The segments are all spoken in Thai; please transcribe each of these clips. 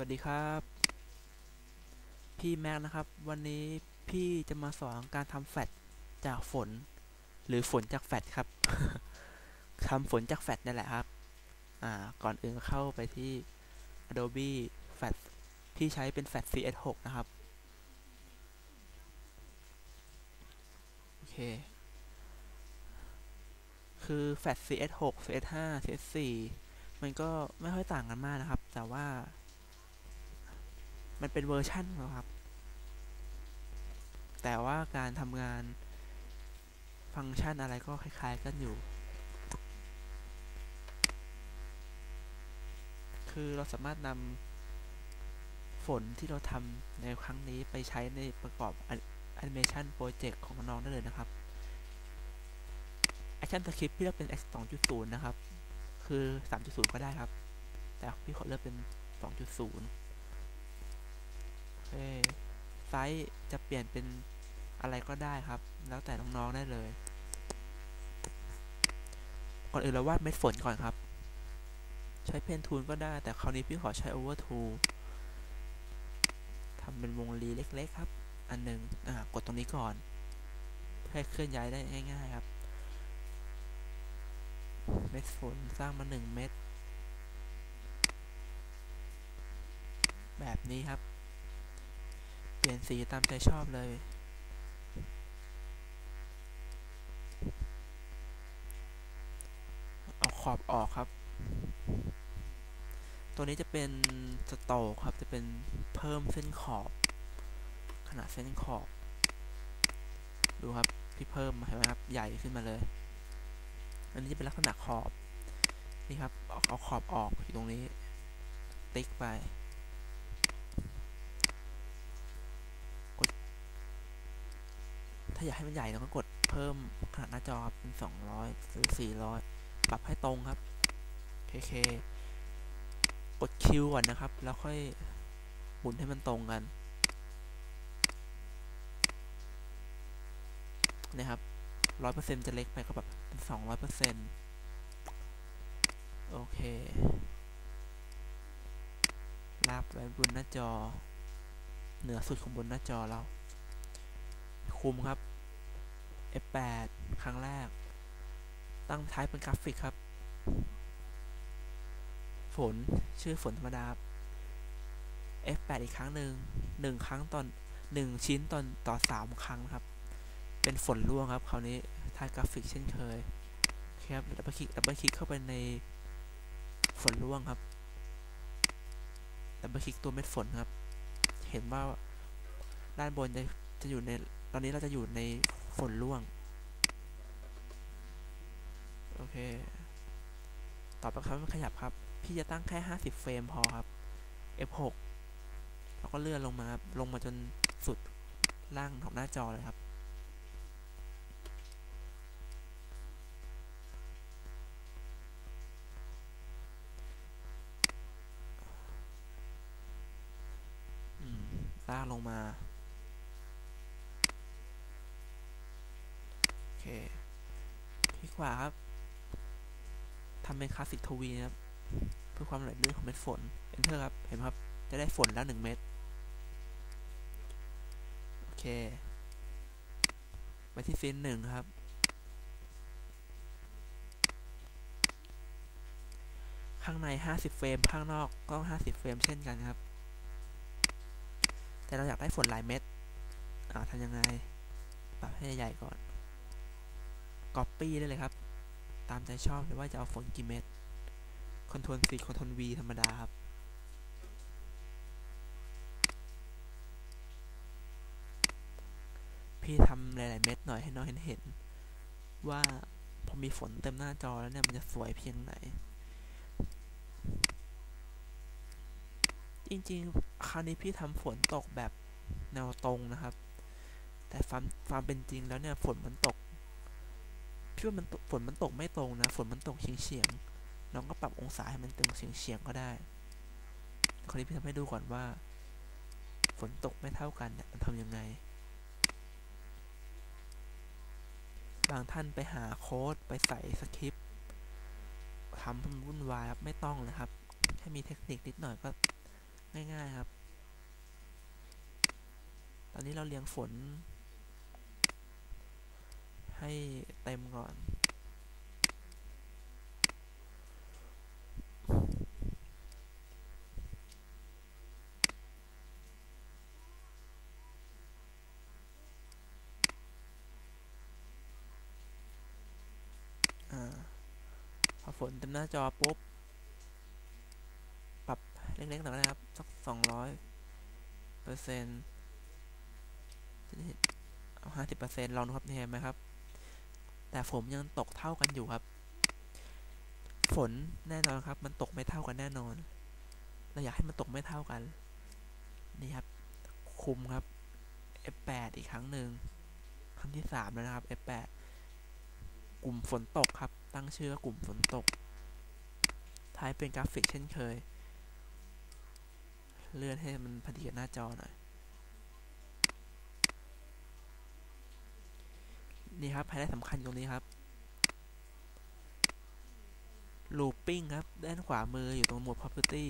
วัสดีครับ พี่แม็กนะครับ วันนี้พี่จะมาสอนการทำแฟลชจากฝน หรือฝนจากแฟลชครับ ทำฝนจากแฟลชนั่แหละครับ อ่า ก่อนอื่นเข้าไปที่ Adobe Flash พี่ใช้เป็น Flash CS6 นะครับ โอเค คือ Flash CS6 CS5 CS4 มันก็ไม่ค่อยต่างกันมากนะครับ แต่ว่า มันเป็นเวอร์ชั่นนะครับ แต่ว่าการทำงานฟังก์ชันอะไรก็คล้าย ๆ กันอยู่ คือเราสามารถนำฝนที่เราทำในครั้งนี้ไปใช้ในประกอบแอนิเมชันโปรเจกต์ของน้องได้เลยนะครับ Action Script พี่เลือกเป็น X 2.0 นะครับ คือ 3.0 ก็ได้ครับ แต่พี่ขอเลือกเป็น 2.0 ไซส์จะเปลี่ยนเป็นอะไรก็ได้ครับ แล้วแต่น้องๆได้เลย ก่อนอื่นเราวาดเม็ดฝนก่อนครับ ใช้เพนทูลก็ได้ แต่คราวนี้พี่ขอใช้ over tool ทำเป็นวงรีเล็กๆครับ อันหนึ่งกดตรงนี้ก่อนให้เคลื่อนย้ายได้ง่ายๆครับเม็ดฝนสร้างมาหนึ่งเม็ดแบบนี้ครับ ปลี่ยนสีตามใจชอบเลย เอาขอบออกครับ ตัวนี้จะเป็นสโตกครับ จะเป็นเพิ่มเส้นขอบ ขนาดเส้นขอบ ดูครับที่เพิ่มเห็นไหมครับ ใหญ่ขึ้นมาเลย อันนี้จะเป็นลักษณะขอบ นี่ครับ เอาเอาขอบออกอยู่ตรงนี้ ติ๊กไปาอยากให้มันใหญ่เราก็กดเพิ่มขนาดหน้าจอเป็น 200 หรือ 400 ปรับให้ตรงครับ KK กด Q ก่อนนะครับ แล้วค่อยหมุนให้มันตรงกันนะครับ100%จะเล็กไปก็แบบเป็น200%โอเค ลากไว้บนหน้าจอ เหนือสุดของบนหน้าจอเรา คุมครับ F8 ครั้งแรก ตั้งท้ายเป็นกราฟิกครับ ฝน ชื่อฝนธรรมดา F8 อีกครั้งหนึ่งหนึ่งครั้งตอนหนึ่งชิ้นตอนต่อสามครั้งครับ เป็นฝนร่วงครับคราวนี้ท้ายกราฟิกเช่นเคยครับดับเบิลคลิกดับเบิลคลิกเข้าไปในฝนร่วงครับดับเบิลคลิกตัวเม็ดฝนครับ เห็นว่าด้านบนจะจะอยู่ในตอนนี้เราจะอยู่ใน ฝนร่วง โอเค ต่อไปครับขยับครับ พี่จะตั้งแค่ 50 เฟรมพอครับ F6 แล้วก็เลื่อนลงมาครับ ลงมาจนสุดล่างของหน้าจอเลยครับลากลงมา โอเคค ลิกขวาครับทำเป็นคลาสสิกทวีนะครับเพื่อความไหลลื่นของเม็ดฝน Enter ครับ เห็นไหมครับ จะได้ฝนแล้วหนึ่งเม็ด โอเค ไปที่ซีนหนึ่งครับ ข้างใน 50 เฟรม ข้างนอกก็ 50 เฟรมเช่นกันครับ แต่เราอยากได้ฝนหลายเม็ด อ่าทำยังไง ปรับให้ใหญ่ก่อน Copy ได้เลยครับ ตามใจชอบเลยว่าจะเอาฝนกี่เม็ด Ctrl C Ctrl V ธรรมดาครับ พี่ทำหลาย ๆ เม็ดหน่อยให้น้องเห็นเห็นว่าพอมีฝนเต็มหน้าจอแล้วเนี่ยมันจะสวยเพียงไหน จริง ๆ คราวนี้พี่ทำฝนตกแบบแนวตรงนะครับ แต่ความความเป็นจริงแล้วเนี่ยฝนมันตก พี่ว่ามันฝนมันตกไม่ตรงนะ ฝนมันตกเฉียงเฉียงน้องก็ปรับองศาให้มันตรงเฉียงเฉียงก็ได้ คราวนี้พี่ทำให้ดูก่อนว่า ฝนตกไม่เท่ากันเนี่ยมันทำยังไง บางท่านไปหาโค้ดไปใส่สคริปต์ทำให้มันวุ่นวายครับไม่ต้องเลยครับ แค่มีเทคนิคนิดหน่อยก็ง่าย ๆครับ ตอนนี้เราเรียงฝน ให้เต็มก่อน อ่า พอฝนเต็มหน้าจอปุ๊บ ปรับเล็กๆหน่อยนะครับ สักสองร้อยเปอร์เซ็นต์เอาห้าสิบเปอร์เซ็นต์ลองดูครับ นี่เห็นไหมครับ แต่ฝนยังตกเท่ากันอยู่ครับ ฝนแน่นอนครับ มันตกไม่เท่ากันแน่นอน เราอยากให้มันตกไม่เท่ากัน นี่ครับ คุมครับ F8 อีกครั้งหนึ่งครั้งที่สามแล้วนะครับ F8 กลุ่มฝนตกครับ ตั้งชื่อว่ากลุ่มฝนตก ท้ายเป็นกราฟิกเช่นเคย เลื่อนให้มันพอดีกับหน้าจอหน่อย นี่ครับไฮไลท์สำคัญตรงนี้ครับ looping ครับ ด้านขวามืออยู่ตรงหมวด property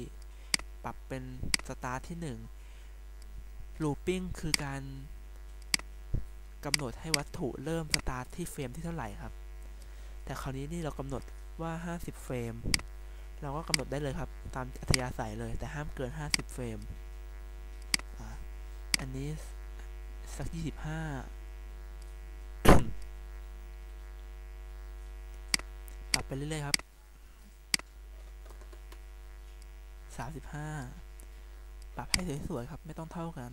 ปรับเป็น start ที่ 1 looping คือการกำหนดให้วัตถุเริ่ม start ที่เฟรมที่เท่าไหร่ครับ แต่คราวนี้นี่เรากำหนดว่า 50 เฟรม เราก็กำหนดได้เลยครับ ตามอัธยาศัยเลย แต่ห้ามเกิน 50 เฟรม อันนี้สัก 25 ปรับไปเรื่อยๆครับ35ปรับให้สวยๆครับ ไม่ต้องเท่ากัน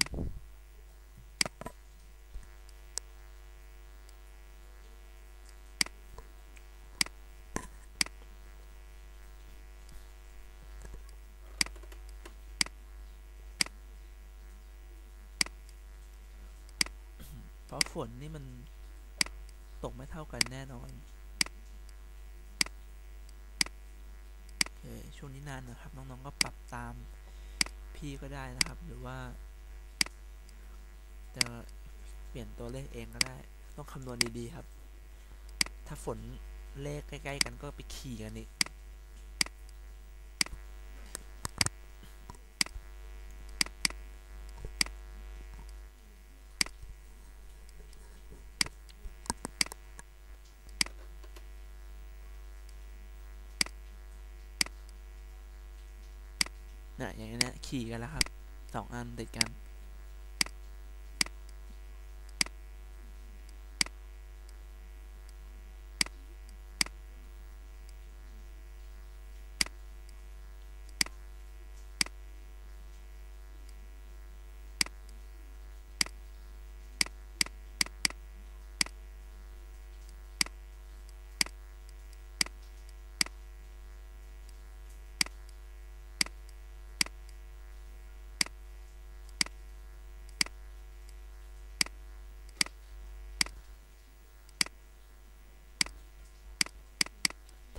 เพราะฝนนี่มันตกไม่เท่ากันแน่นอนโอเค ช่วงนี้นานนะครับ น้องๆก็ปรับตามพี่ก็ได้นะครับ หรือว่า จะเปลี่ยนตัวเลขเองก็ได้ ต้องคำนวณดีๆครับ ถ้าฝนเลขใกล้ ๆ กันก็ไปขี่กันนี่ นะอย่างนี้ขี่กันแล้วครับสองอันติดกัน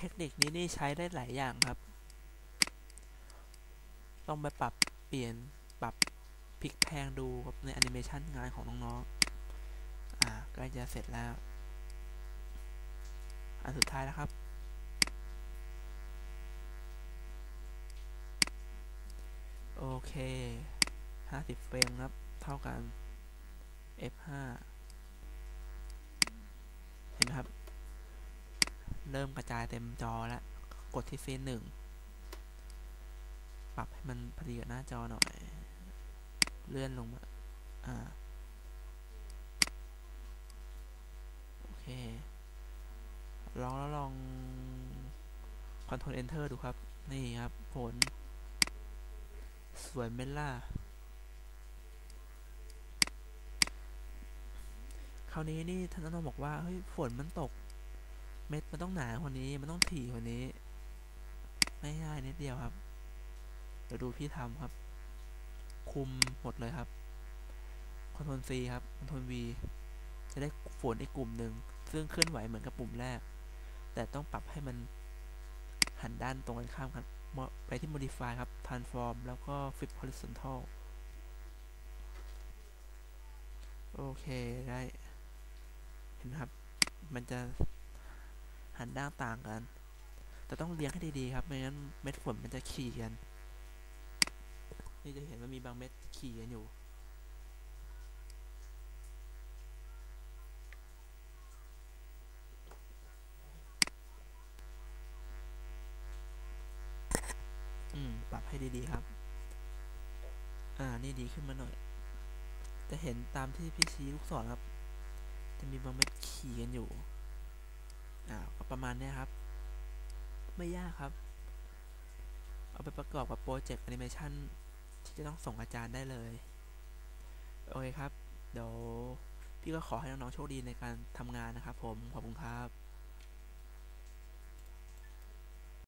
ทคนิคนี้นี่ใช้ได้หลายอย่างครับต้องไปปรับเปลี่ยนปรับพลิกแพงดูในแอนิเมชันงานของน้องๆ อ่าใกล้จะเสร็จแล้ว อันสุดท้ายแล้วครับ โอเค 50 เฟรมครับ เท่ากัน F5 เห็นไหมครับ เริ่มกระจายเต็มจอแล้ว กดที่ซีนหนึ่ง ปรับให้มันพอดีกับหน้าจอหน่อย เลื่อนลงมา อ่า โอเค ลองแล้วลอง Ctrl Enter ดูครับ นี่ครับ ผล สวยเมล่าคราวนี้นี่ท่านน้องบอกว่า เฮ้ย ฝนมันตก เม็ดมันต้องหนากว่านี้ มันต้องถี่กว่านี้ไม่ง่ายนิดเดียวครับ เดี๋ยวดูพี่ทำครับ คุมหมดเลยครับ Ctrl C ครับ Ctrl V จะได้ฝนอีกกลุ่มหนึ่ง ซึ่งเคลื่อนไหวเหมือนกับปุ่มแรก แต่ต้องปรับให้มันหันด้านตรงกันข้ามครับ ไปที่ modify ครับ transform แล้วก็ flip horizontal โอเค ได้ เห็นครับ มันจะ หันด้านต่างกัน แต่ต้องเรียงให้ดีๆครับ ไม่งั้นเม็ดฝนมันจะขี่กัน นี่จะเห็นว่ามีบางเม็ดขี่กันอยู่อืมปรับให้ดีๆครับ อ่า นี่ดีขึ้นมาหน่อย จะเห็นตามที่พี่ชี้ลูกศรครับ จะมีบางเม็ดขี่กันอยู่ ประมาณเนี้ยครับ ไม่ยากครับ เอาไปประกอบกับโปรเจกต์แอนิเมชันที่จะต้องส่งอาจารย์ได้เลย โอเคครับ เดี๋ยวพี่ก็ขอให้น้องๆโชคดีในการทำงานนะครับผม ขอบคุณครับ